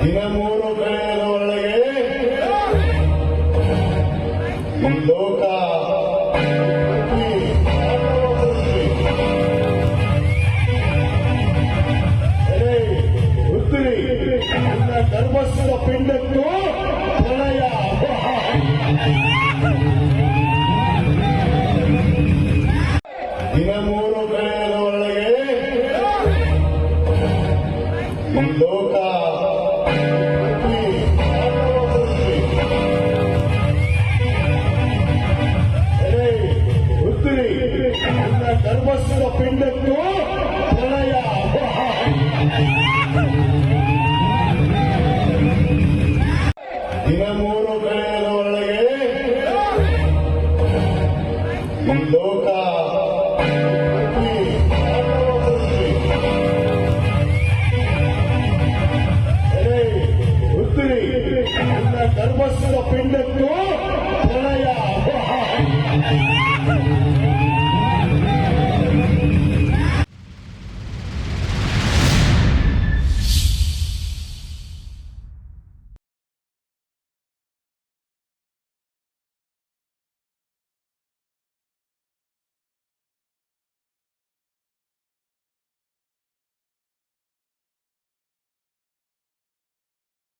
ದಿನ ಮೂರು ಕಳೆಯದ ಒಳಗೆ ಈ ಲೋಕ. ಪೃಥ್ವಿ, ನನ್ನ ಗರ್ಭಸ್ಥ ಪಿಂಡಕ್ಕೂ ಪ್ರಳಯ ದಿನ ಮೂರು ಕಳೆಯದ ಒಳಗೆ ಲೋಕ. ಪಿಂಡಕ್ಕೂ ಪ್ರಳಯ ದಿನ ಮೂರು ಕಳೆಯದ ಒಳಗೆ ಈ ಲೋಕ ಪೃಥ್ವಿ, ನನ್ನ ಪೃಥ್ವಿ. ಎಲೆ, ರುದ್ರಿ, ನಿನ್ನ ಗರ್ಭಸ್ಥ ಪಿಂಡಕ್ಕೂ